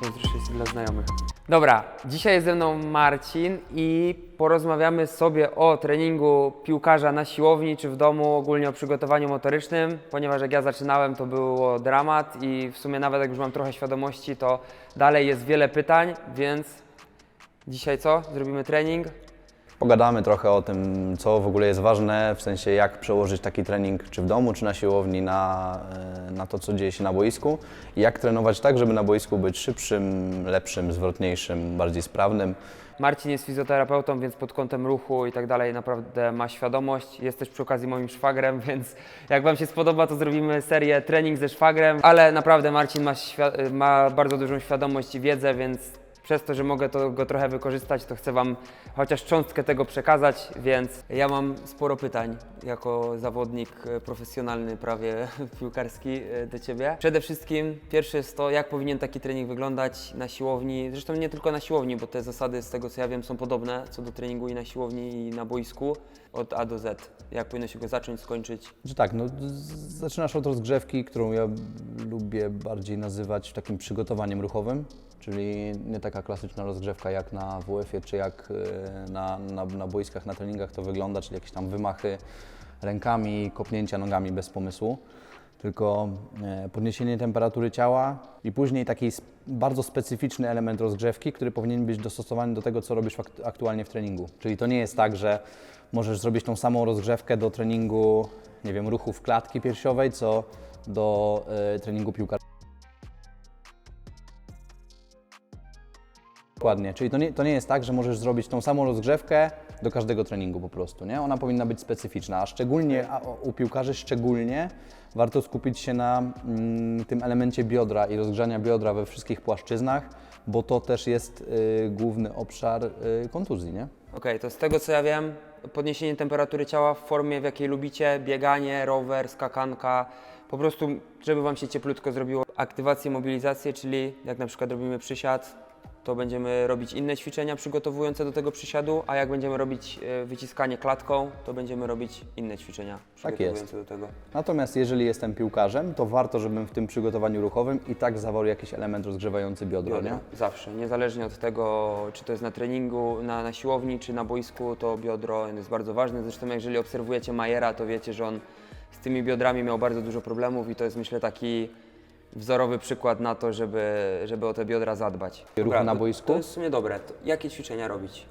Pozdrowienia dla znajomych. Dobra, dzisiaj jest ze mną Marcin i porozmawiamy sobie o treningu piłkarza na siłowni czy w domu, ogólnie o przygotowaniu motorycznym, ponieważ jak ja zaczynałem to było dramat i w sumie nawet jak już mam trochę świadomości, to dalej jest wiele pytań, więc dzisiaj co? Zrobimy trening. Pogadamy trochę o tym, co w ogóle jest ważne, w sensie jak przełożyć taki trening czy w domu, czy na siłowni na, e, na to, co dzieje się na boisku i jak trenować tak, żeby na boisku być szybszym, lepszym, zwrotniejszym, bardziej sprawnym. Marcin jest fizjoterapeutą, więc pod kątem ruchu i tak dalej naprawdę ma świadomość. Jest też przy okazji moim szwagrem, więc jak Wam się spodoba, to zrobimy serię trening ze szwagrem. Ale naprawdę Marcin ma, ma bardzo dużą świadomość i wiedzę, więc przez to, że mogę to, go trochę wykorzystać, to chcę Wam chociaż cząstkę tego przekazać, więc ja mam sporo pytań jako zawodnik e, profesjonalny, prawie piłkarski e, do Ciebie. Przede wszystkim pierwsze jest to, jak powinien taki trening wyglądać na siłowni, zresztą nie tylko na siłowni, bo te zasady z tego co ja wiem są podobne co do treningu i na siłowni i na boisku od A do Z. Jak powinno się go zacząć, skończyć. Że tak, no, zaczynasz od rozgrzewki, którą ja lubię bardziej nazywać takim przygotowaniem ruchowym, czyli nie taka klasyczna rozgrzewka jak na WF-ie czy jak e, na, na, na boiskach, na treningach to wygląda, czyli jakieś tam wymachy rękami, kopnięcia nogami bez pomysłu, tylko e, podniesienie temperatury ciała i później taki bardzo specyficzny element rozgrzewki, który powinien być dostosowany do tego, co robisz aktualnie w treningu. Czyli to nie jest tak, że możesz zrobić tą samą rozgrzewkę do treningu, nie wiem, ruchów klatki piersiowej, co do e, treningu piłkarskiego. Dokładnie, czyli to nie, to nie jest tak, że możesz zrobić tą samą rozgrzewkę do każdego treningu po prostu, nie? Ona powinna być specyficzna, a szczególnie a u piłkarzy szczególnie warto skupić się na mm, tym elemencie biodra i rozgrzania biodra we wszystkich płaszczyznach, bo to też jest y, główny obszar y, kontuzji, nie? Okej, to z tego co ja wiem, podniesienie temperatury ciała w formie, w jakiej lubicie, bieganie, rower, skakanka, po prostu, żeby Wam się cieplutko zrobiło. Aktywację, mobilizację, czyli jak na przykład robimy przysiad, to będziemy robić inne ćwiczenia przygotowujące do tego przysiadu, a jak będziemy robić e, wyciskanie klatką, to będziemy robić inne ćwiczenia przygotowujące do tego. Natomiast jeżeli jestem piłkarzem, to warto, żebym w tym przygotowaniu ruchowym i tak zawarł jakiś element rozgrzewający biodro, Biodro, nie? zawsze, niezależnie od tego, czy to jest na treningu, na, na siłowni, czy na boisku, to biodro jest bardzo ważne. Zresztą jeżeli obserwujecie Majera, to wiecie, że on z tymi biodrami miał bardzo dużo problemów i to jest myślę taki wzorowy przykład na to, żeby, żeby o te biodra zadbać. Ruchy na to- boisku? To jest w sumie dobre. To jakie ćwiczenia robić?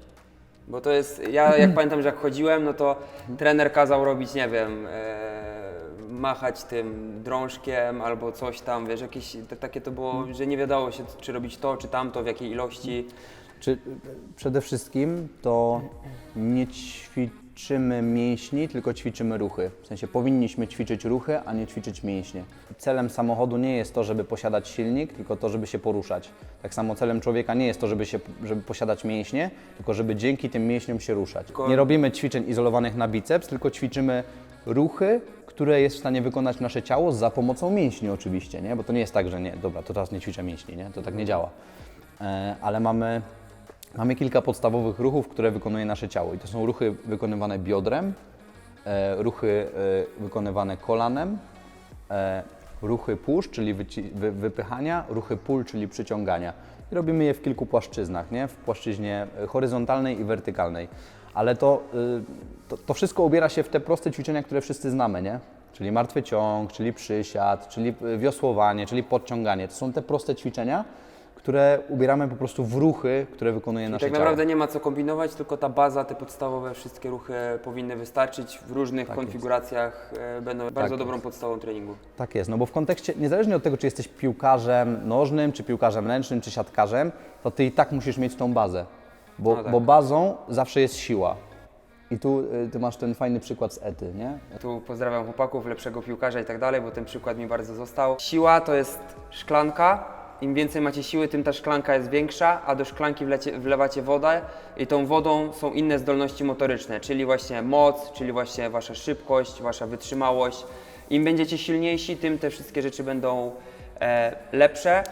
Bo to jest, ja jak pamiętam, że jak chodziłem, no to trener kazał robić, nie wiem, e, machać tym drążkiem albo coś tam, wiesz, jakieś t- takie to było, że nie wiadomo się, czy robić to, czy tamto, w jakiej ilości. Czy przede wszystkim to nie ćwiczymy mięśni, tylko ćwiczymy ruchy. W sensie powinniśmy ćwiczyć ruchy, a nie ćwiczyć mięśnie. Celem samochodu nie jest to, żeby posiadać silnik, tylko to, żeby się poruszać. Tak samo celem człowieka nie jest to, żeby, się, żeby posiadać mięśnie, tylko żeby dzięki tym mięśniom się ruszać. Nie robimy ćwiczeń izolowanych na biceps, tylko ćwiczymy ruchy, które jest w stanie wykonać nasze ciało za pomocą mięśni oczywiście, nie? Bo to nie jest tak, że nie, dobra, to teraz nie ćwiczę mięśni, nie? To tak nie działa. E, ale mamy Mamy kilka podstawowych ruchów, które wykonuje nasze ciało. I to są ruchy wykonywane biodrem, e, ruchy e, wykonywane kolanem, e, ruchy push, czyli wypychania, ruchy pull, czyli przyciągania. I robimy je w kilku płaszczyznach, nie? w płaszczyźnie horyzontalnej i wertykalnej. Ale to, y, to, to wszystko ubiera się w te proste ćwiczenia, które wszyscy znamy, nie? Czyli martwy ciąg, czyli przysiad, czyli y, wiosłowanie, czyli podciąganie. To są te proste ćwiczenia, które ubieramy po prostu w ruchy, które wykonuje nasze tak ciało. naprawdę nie ma co kombinować, tylko ta baza, te podstawowe wszystkie ruchy powinny wystarczyć w różnych konfiguracjach, e, będą bardzo dobrą jest. podstawą treningu. Tak jest, no bo w kontekście, niezależnie od tego, czy jesteś piłkarzem nożnym, czy piłkarzem ręcznym, czy siatkarzem, to ty i tak musisz mieć tą bazę, bo, No tak. bo bazą zawsze jest siła. I tu y, ty masz ten fajny przykład z Ety, nie? Tu pozdrawiam chłopaków, lepszego piłkarza i tak dalej, bo ten przykład mi bardzo został. Siła to jest szklanka. Im więcej macie siły, tym ta szklanka jest większa, a do szklanki wlecie, wlewacie wodę i tą wodą są inne zdolności motoryczne, czyli właśnie moc, czyli właśnie wasza szybkość, wasza wytrzymałość. Im będziecie silniejsi, tym te wszystkie rzeczy będą e, lepsze.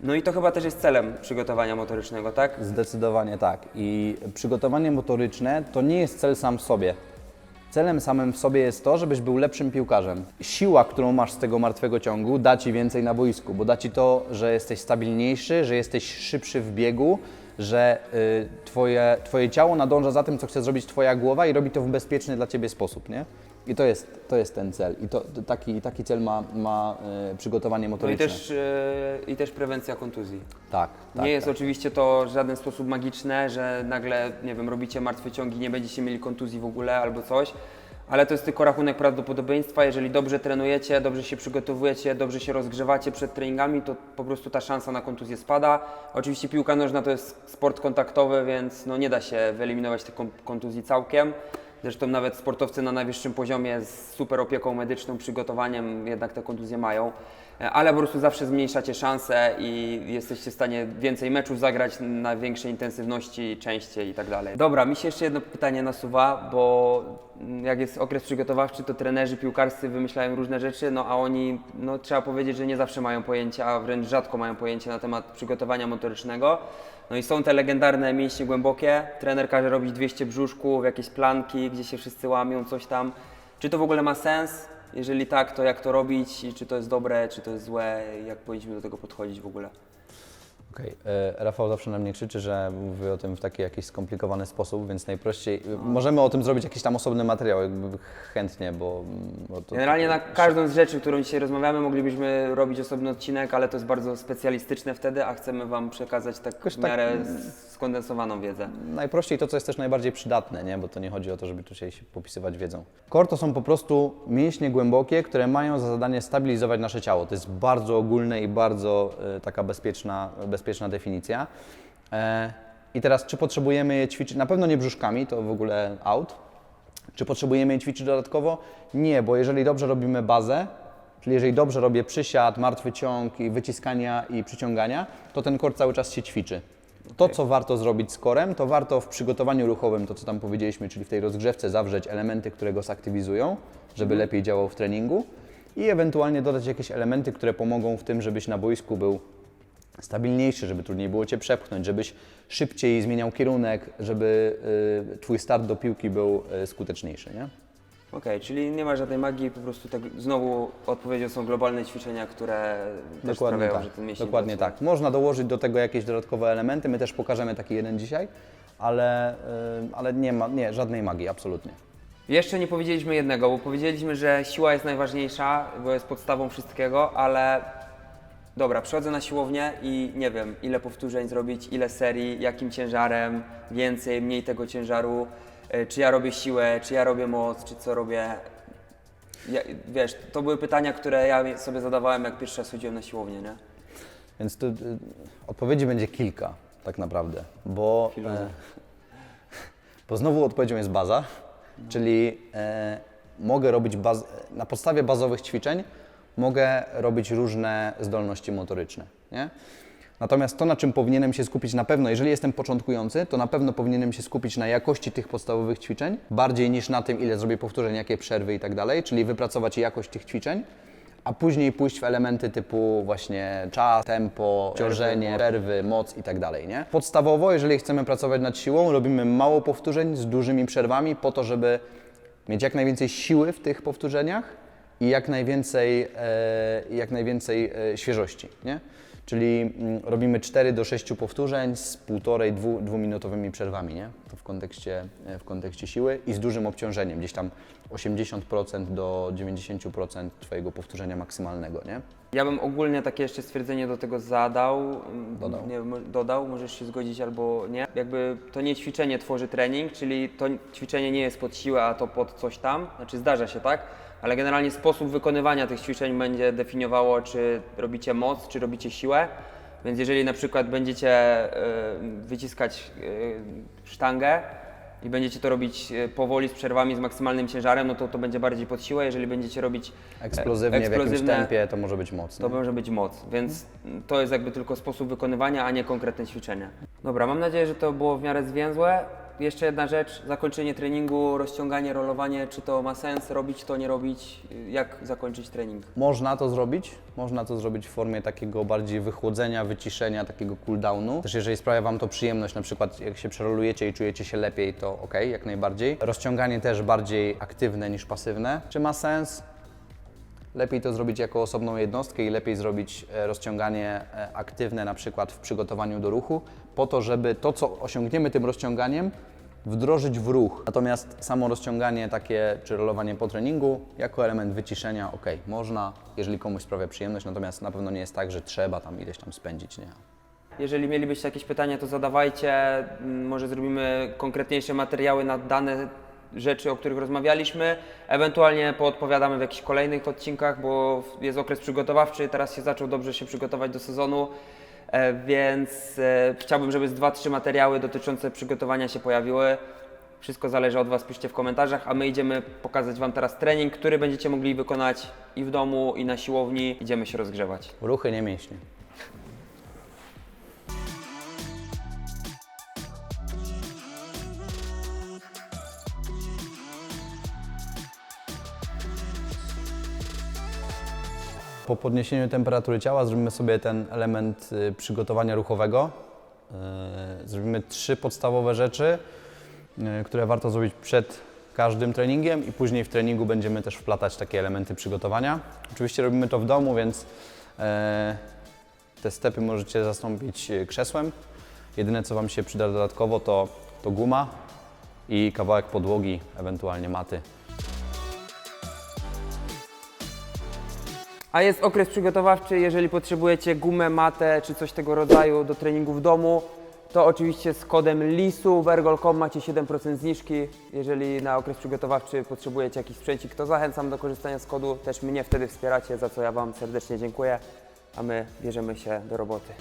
No i to chyba też jest celem przygotowania motorycznego, tak? Zdecydowanie tak. I przygotowanie motoryczne to nie jest cel sam w sobie. Celem samym w sobie jest to, żebyś był lepszym piłkarzem. Siła, którą masz z tego martwego ciągu, da ci więcej na boisku, bo da ci to, że jesteś stabilniejszy, że jesteś szybszy w biegu, że y, twoje, twoje ciało nadąża za tym, co chce zrobić Twoja głowa i robi to w bezpieczny dla Ciebie sposób, nie? I to jest, to jest ten cel. I to, to taki, taki cel ma, ma y, przygotowanie No i motoryczne. też, e, i też prewencja kontuzji. tak, tak. nie jest tak. oczywiście to w żaden sposób magiczne, że nagle, nie wiem, robicie martwe ciągi, nie będziecie mieli kontuzji w ogóle albo coś, ale to jest tylko rachunek prawdopodobieństwa. Jeżeli dobrze trenujecie, dobrze się przygotowujecie, dobrze się rozgrzewacie przed treningami, to po prostu ta szansa na kontuzję spada. Oczywiście piłka nożna to jest sport kontaktowy, więc no nie da się wyeliminować tych kon- kontuzji całkiem. Zresztą nawet sportowcy na najwyższym poziomie z super opieką medyczną, przygotowaniem jednak te kontuzje mają. E, ale po prostu zawsze zmniejszacie szanse i jesteście w stanie więcej meczów zagrać na większej intensywności, częściej i tak dalej. Dobra, mi się jeszcze jedno pytanie nasuwa, bo jak jest okres przygotowawczy, to trenerzy piłkarscy wymyślają różne rzeczy, no a oni, no trzeba powiedzieć, że nie zawsze mają pojęcie, a wręcz rzadko mają pojęcie na temat przygotowania motorycznego. No i są te legendarne mięśnie głębokie, trener każe robić 200 brzuszków, jakieś planki, gdzie się wszyscy łamią, coś tam. Czy to w ogóle ma sens? Jeżeli tak, to jak to robić? I czy to jest dobre, czy to jest złe? Jak powinniśmy do tego podchodzić w ogóle? Okej, e, Rafał zawsze na mnie krzyczy, że mówię o tym w taki jakiś skomplikowany sposób, więc najprościej. Możemy o tym zrobić jakiś tam osobny materiał, jakby chętnie, bo. bo to, Generalnie na każdą z rzeczy, którą dzisiaj rozmawiamy, moglibyśmy robić osobny odcinek, ale to jest bardzo specjalistyczne wtedy, a chcemy Wam przekazać tak Jakoś w tak- miarę skondensowaną wiedzę. Najprościej to, co jest też najbardziej przydatne, nie? bo to nie chodzi o to, żeby tutaj się popisywać wiedzą. Core to są po prostu mięśnie głębokie, które mają za zadanie stabilizować nasze ciało. To jest bardzo ogólne i bardzo e, taka bezpieczna, bezpieczna definicja. E, I teraz, czy potrzebujemy je ćwiczyć? Na pewno nie brzuszkami, to w ogóle out. Czy potrzebujemy je ćwiczyć dodatkowo? Nie, bo jeżeli dobrze robimy bazę, czyli jeżeli dobrze robię przysiad, martwy ciąg i wyciskania i przyciągania, to ten kor cały czas się ćwiczy. To, co warto zrobić z korem, to warto w przygotowaniu ruchowym, to co tam powiedzieliśmy, czyli w tej rozgrzewce zawrzeć elementy, które go zaktywizują, żeby lepiej działał w treningu i ewentualnie dodać jakieś elementy, które pomogą w tym, żebyś na boisku był stabilniejszy, żeby trudniej było Cię przepchnąć, żebyś szybciej zmieniał kierunek, żeby y, Twój start do piłki był y, skuteczniejszy, nie? Okej, czyli nie ma żadnej magii, po prostu tak, znowu odpowiedzią są globalne ćwiczenia, które też Dokładnie sprawiają, tak. że ten mięsień Dokładnie pracuje. tak. Można dołożyć do tego jakieś dodatkowe elementy. My też pokażemy taki jeden dzisiaj, ale, y, ale nie ma nie, żadnej magii, absolutnie. Jeszcze nie powiedzieliśmy jednego, bo powiedzieliśmy, że siła jest najważniejsza, bo jest podstawą wszystkiego, ale dobra, przychodzę na siłownię i nie wiem, ile powtórzeń zrobić, ile serii, jakim ciężarem, więcej, mniej tego ciężaru, y, czy ja robię siłę, czy ja robię moc, czy co robię. Ja, wiesz, to były pytania, które ja sobie zadawałem, jak pierwszy raz chodziłem na siłownię, nie? Więc tu, y, odpowiedzi będzie kilka, tak naprawdę, bo, e, bo znowu odpowiedzią jest baza, czyli e, mogę robić baz, na podstawie bazowych ćwiczeń mogę robić różne zdolności motoryczne. Nie? Natomiast to, na czym powinienem się skupić na pewno, jeżeli jestem początkujący, to na pewno powinienem się skupić na jakości tych podstawowych ćwiczeń, bardziej niż na tym, ile zrobię powtórzeń, jakie przerwy i tak dalej, czyli wypracować jakość tych ćwiczeń, a później pójść w elementy typu właśnie czas, tempo, ciążenie, przerwy, moc i tak dalej, nie? Podstawowo, jeżeli chcemy pracować nad siłą, robimy mało powtórzeń z dużymi przerwami po to, żeby mieć jak najwięcej siły w tych powtórzeniach i jak najwięcej, e, jak najwięcej e, świeżości, nie? Czyli mm, robimy 4 do 6 powtórzeń z półtorej, dwu, dwuminutowymi przerwami, nie? To w kontekście, e, w kontekście siły i z dużym obciążeniem, gdzieś tam 80% do 90% Twojego powtórzenia maksymalnego, nie? Ja bym ogólnie takie jeszcze stwierdzenie do tego zadał, Dodał. Nie, dodał, możesz się zgodzić albo nie. Jakby to nie ćwiczenie tworzy trening, czyli to ćwiczenie nie jest pod siłę, a to pod coś tam, znaczy zdarza się tak, ale generalnie sposób wykonywania tych ćwiczeń będzie definiowało, czy robicie moc, czy robicie siłę. Więc jeżeli na przykład będziecie y, wyciskać y, sztangę, i będziecie to robić e, powoli, z przerwami, z maksymalnym ciężarem, no to to będzie bardziej pod siłę. Jeżeli będziecie robić e, Eksplozywnie, w jakimś eksplozywne, tempie to może być mocne. to może być moc, więc to jest jakby tylko sposób wykonywania, a nie konkretne ćwiczenie. Dobra, mam nadzieję, że to było w miarę zwięzłe. Jeszcze jedna rzecz, zakończenie treningu, rozciąganie, rolowanie, czy to ma sens robić, to nie robić, jak zakończyć trening? Można to zrobić, można to zrobić w formie takiego bardziej wychłodzenia, wyciszenia, takiego cooldownu. Też jeżeli sprawia Wam to przyjemność, na przykład jak się przerolujecie i czujecie się lepiej, to ok, jak najbardziej. Rozciąganie też bardziej aktywne niż pasywne. Czy ma sens? Lepiej to zrobić jako osobną jednostkę i lepiej zrobić e, rozciąganie e, aktywne na przykład w przygotowaniu do ruchu, po to, żeby to, co osiągniemy tym rozciąganiem, wdrożyć w ruch. Natomiast samo rozciąganie takie, czy rolowanie po treningu, jako element wyciszenia, ok, można, jeżeli komuś sprawia przyjemność, natomiast na pewno nie jest tak, że trzeba tam ileś tam spędzić, nie. Jeżeli mielibyście jakieś pytania, to zadawajcie. Mm, Może zrobimy konkretniejsze materiały na dane rzeczy, o których rozmawialiśmy. Ewentualnie poodpowiadamy w jakichś kolejnych odcinkach, bo jest okres przygotowawczy, teraz się zaczął dobrze się przygotować do sezonu. E, Więc e, chciałbym, żeby z dwa, trzy materiały dotyczące przygotowania się pojawiły. Wszystko zależy od Was, piszcie w komentarzach, a my idziemy pokazać Wam teraz trening, który będziecie mogli wykonać i w domu, i na siłowni. Idziemy się rozgrzewać. Ruchy, nie mięśnie. Po podniesieniu temperatury ciała zrobimy sobie ten element y, przygotowania ruchowego. Y, Zrobimy trzy podstawowe rzeczy, y, które warto zrobić przed każdym treningiem i później w treningu będziemy też wplatać takie elementy przygotowania. Oczywiście robimy to w domu, więc e, te stepy możecie zastąpić e, krzesłem. Jedyne co Wam się przyda dodatkowo to, to guma i kawałek podłogi, ewentualnie maty. A jest okres przygotowawczy, jeżeli potrzebujecie gumę, matę czy coś tego rodzaju do treningu w domu, to oczywiście z kodem LISU w ergol.com macie 7% zniżki. Jeżeli na okres przygotowawczy potrzebujecie jakiś sprzęcik, to zachęcam do korzystania z kodu. Też mnie wtedy wspieracie, za co ja Wam serdecznie dziękuję. A my bierzemy się do roboty.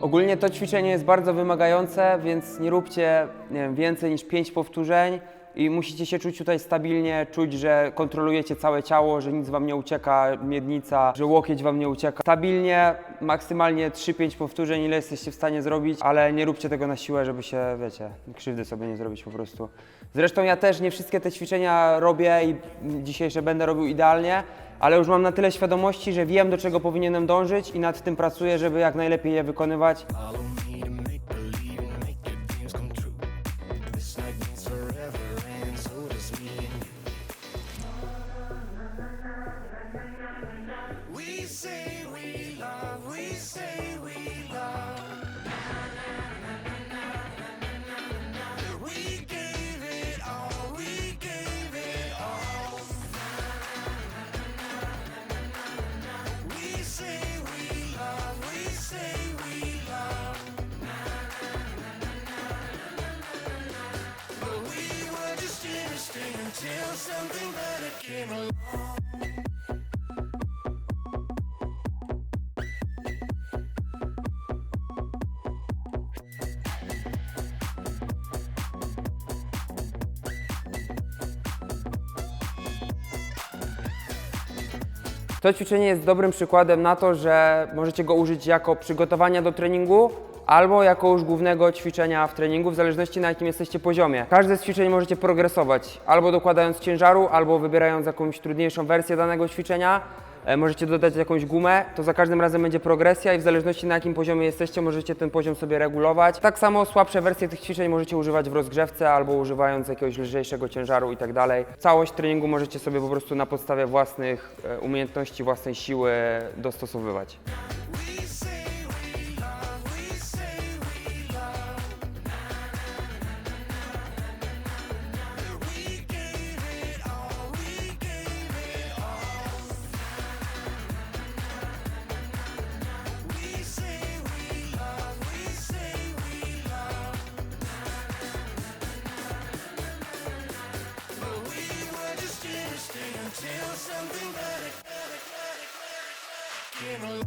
Ogólnie to ćwiczenie jest bardzo wymagające, więc nie róbcie nie wiem, więcej niż 5 powtórzeń i musicie się czuć tutaj stabilnie, czuć, że kontrolujecie całe ciało, że nic wam nie ucieka, miednica, że łokieć wam nie ucieka. Stabilnie, maksymalnie 3-5 powtórzeń, ile jesteście w stanie zrobić, ale nie róbcie tego na siłę, żeby się, wiecie, krzywdy sobie nie zrobić po prostu. Zresztą ja też nie wszystkie te ćwiczenia robię i dzisiejsze będę robił idealnie, ale już mam na tyle świadomości, że wiem do czego powinienem dążyć i nad tym pracuję, żeby jak najlepiej je wykonywać. Until something better came along. To ćwiczenie jest dobrym przykładem na to, że możecie go użyć jako przygotowania do treningu albo jako już głównego ćwiczenia w treningu, w zależności na jakim jesteście poziomie. Każde z ćwiczeń możecie progresować, albo dokładając ciężaru, albo wybierając jakąś trudniejszą wersję danego ćwiczenia. E, Możecie dodać jakąś gumę, to za każdym razem będzie progresja i w zależności na jakim poziomie jesteście, możecie ten poziom sobie regulować. Tak samo słabsze wersje tych ćwiczeń możecie używać w rozgrzewce albo używając jakiegoś lżejszego ciężaru i tak dalej. Całość treningu możecie sobie po prostu na podstawie własnych e, umiejętności, własnej siły dostosowywać. here alone.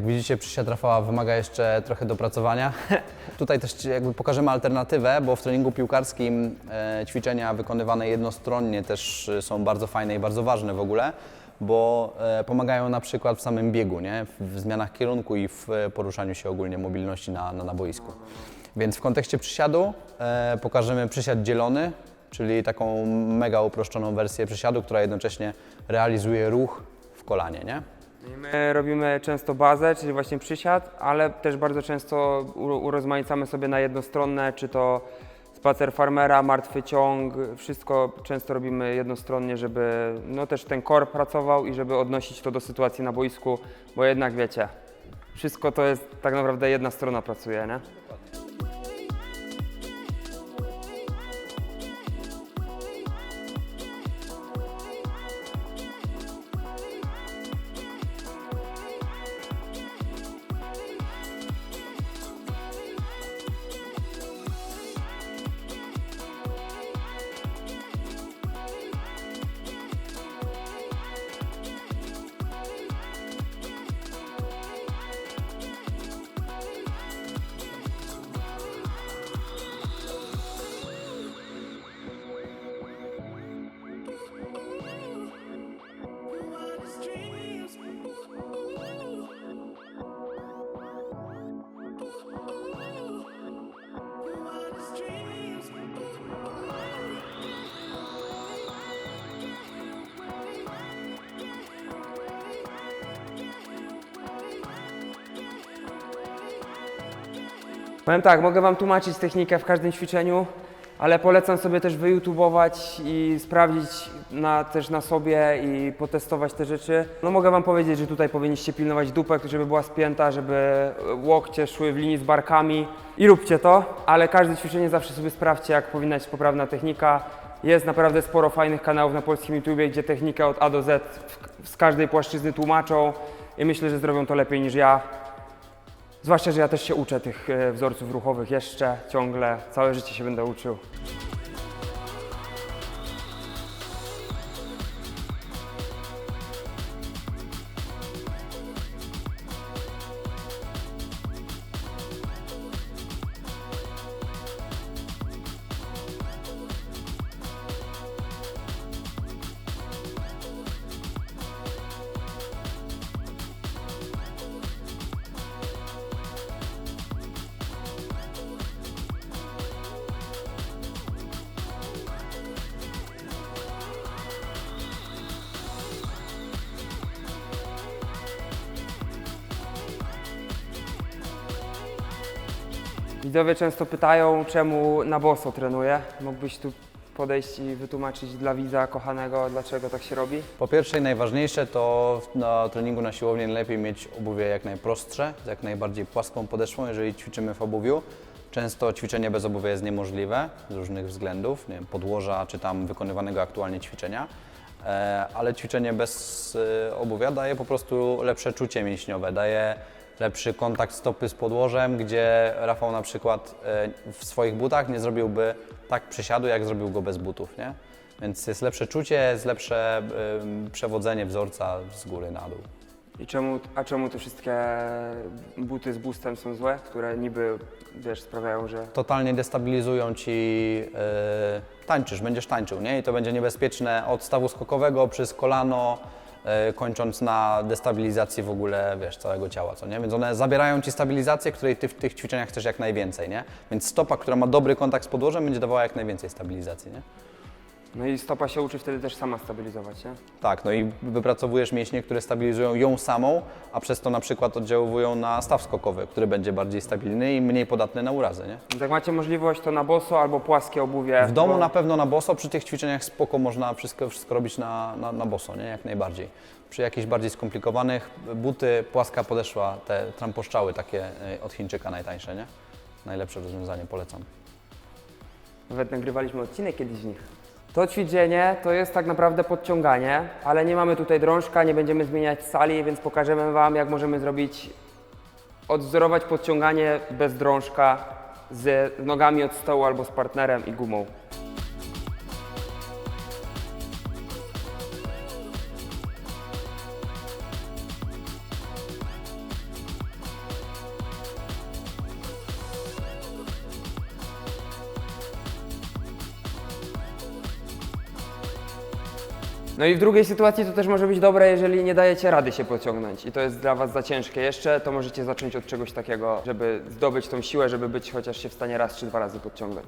Jak widzicie, przysiad Rafała wymaga jeszcze trochę dopracowania. Tutaj też jakby pokażemy alternatywę, bo w treningu piłkarskim e, ćwiczenia wykonywane jednostronnie też e, są bardzo fajne i bardzo ważne w ogóle, bo e, pomagają na przykład w samym biegu, nie? w, zmianach kierunku i w poruszaniu się ogólnie mobilności na, na, na boisku. Więc w kontekście przysiadu pokażemy przysiad dzielony, czyli taką mega uproszczoną wersję przysiadu, która jednocześnie realizuje ruch w kolanie. Nie? My robimy często bazę, czyli właśnie przysiad, ale też bardzo często urozmaicamy sobie na jednostronne, czy to spacer farmera, martwy ciąg, wszystko często robimy jednostronnie, żeby no też ten core pracował i żeby odnosić to do sytuacji na boisku, bo jednak wiecie, wszystko to jest tak naprawdę jedna strona pracuje, nie? Powiem tak, mogę Wam tłumaczyć technikę w każdym ćwiczeniu, ale polecam sobie też wyjutubować i sprawdzić na, też na sobie i potestować te rzeczy. No mogę Wam powiedzieć, że tutaj powinniście pilnować dupek, żeby była spięta, żeby łokcie szły w linii z barkami i róbcie to, ale każde ćwiczenie zawsze sobie sprawdźcie, jak powinna być poprawna technika. Jest naprawdę sporo fajnych kanałów na polskim YouTubie, gdzie technikę od A do Z z każdej płaszczyzny tłumaczą i myślę, że zrobią to lepiej niż ja. Zwłaszcza, że ja też się uczę tych e, wzorców ruchowych jeszcze, ciągle, całe życie się będę uczył. Widzowie często pytają, czemu na boso trenuję. Mógłbyś tu podejść i wytłumaczyć dla widza kochanego, dlaczego tak się robi? Po pierwsze i najważniejsze to na treningu na siłowni lepiej mieć obuwie jak najprostsze, z jak najbardziej płaską podeszwą, jeżeli ćwiczymy w obuwiu. Często ćwiczenie bez obuwia jest niemożliwe z różnych względów, nie wiem, podłoża czy tam wykonywanego aktualnie ćwiczenia, e, ale ćwiczenie bez e, obuwia daje po prostu lepsze czucie mięśniowe, daje lepszy kontakt stopy z podłożem, gdzie Rafał na przykład e, w swoich butach nie zrobiłby tak przysiadu, jak zrobił go bez butów, nie? Więc jest lepsze czucie, jest lepsze przewodzenie wzorca z góry na dół. I czemu, a czemu te wszystkie buty z boostem są złe, które niby, wiesz, sprawiają, że... Totalnie destabilizują ci, yy, tańczysz, będziesz tańczył, nie? I to będzie niebezpieczne od stawu skokowego przez kolano, kończąc na destabilizacji w ogóle, wiesz, całego ciała, co nie? Więc one zabierają ci stabilizację, której ty w tych ćwiczeniach chcesz jak najwięcej, nie? Więc stopa, która ma dobry kontakt z podłożem, będzie dawała jak najwięcej stabilizacji, nie? No i stopa się uczy wtedy też sama stabilizować, nie? Tak, no i wypracowujesz mięśnie, które stabilizują ją samą, a przez to na przykład oddziaływują na staw skokowy, który będzie bardziej stabilny i mniej podatny na urazy, nie? Więc jak macie możliwość, to na boso albo płaskie obuwie. W domu bo- na pewno na boso, przy tych ćwiczeniach spoko można wszystko, wszystko robić na, na, na boso, nie? Jak najbardziej. Przy jakichś bardziej skomplikowanych, buty, płaska podeszła, te tramposzczały takie y, od Chińczyka najtańsze, nie? Najlepsze rozwiązanie, polecam. Nawet nagrywaliśmy odcinek kiedyś z nich. To ćwiczenie to jest tak naprawdę podciąganie, ale nie mamy tutaj drążka, nie będziemy zmieniać sali, więc pokażemy Wam, jak możemy zrobić, odwzorować podciąganie bez drążka z nogami od stołu albo z partnerem i gumą. No i w drugiej sytuacji to też może być dobre, jeżeli nie dajecie rady się pociągnąć i to jest dla Was za ciężkie jeszcze, to możecie zacząć od czegoś takiego, żeby zdobyć tą siłę, żeby być chociaż się w stanie raz czy dwa razy podciągnąć.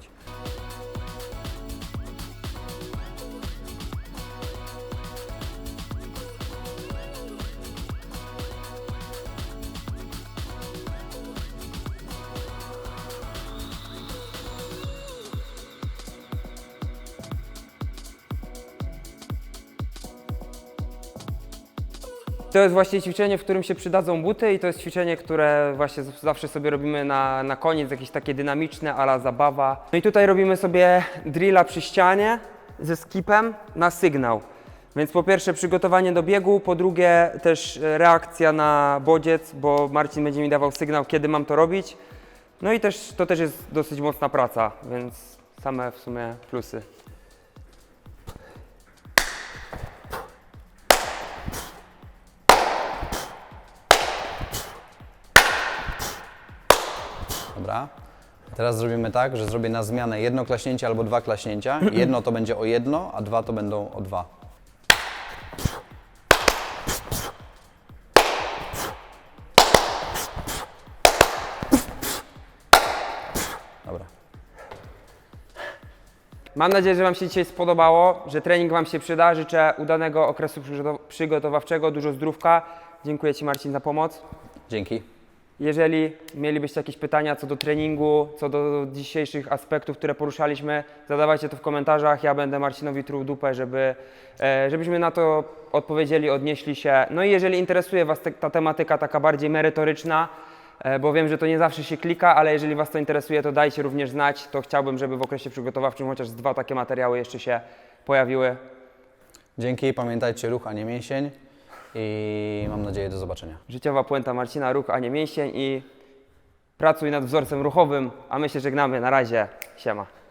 To jest właśnie ćwiczenie, w którym się przydadzą buty i to jest ćwiczenie, które właśnie zawsze sobie robimy na, na koniec, jakieś takie dynamiczne, ala zabawa. No i tutaj robimy sobie drilla przy ścianie ze skipem na sygnał. Więc po pierwsze przygotowanie do biegu, po drugie też reakcja na bodziec, bo Marcin będzie mi dawał sygnał, kiedy mam to robić. No i też to też jest dosyć mocna praca, więc same w sumie plusy. Teraz zrobimy tak, że zrobię na zmianę jedno klaśnięcie albo dwa klaśnięcia. Jedno to będzie o jedno, a dwa to będą o dwa. Dobra. Mam nadzieję, że Wam się dzisiaj spodobało, że trening Wam się przyda. Życzę udanego okresu przygotow- przygotowawczego, dużo zdrówka. Dziękuję Ci Marcin za pomoc. Dzięki. Jeżeli mielibyście jakieś pytania co do treningu, co do dzisiejszych aspektów, które poruszaliśmy, zadawajcie to w komentarzach. Ja będę Marcinowi truł dupę, żeby, e, żebyśmy na to odpowiedzieli, odnieśli się. No i jeżeli interesuje Was ta tematyka taka bardziej merytoryczna, e, bo wiem, że to nie zawsze się klika, ale jeżeli Was to interesuje, to dajcie również znać. To chciałbym, żeby w okresie przygotowawczym chociaż dwa takie materiały jeszcze się pojawiły. Dzięki. Pamiętajcie ruch, a nie mięsień. I mam nadzieję do zobaczenia. Życiowa puenta Marcina, ruch, a nie mięsień i pracuj nad wzorcem ruchowym, a my się żegnamy. Na razie, siema.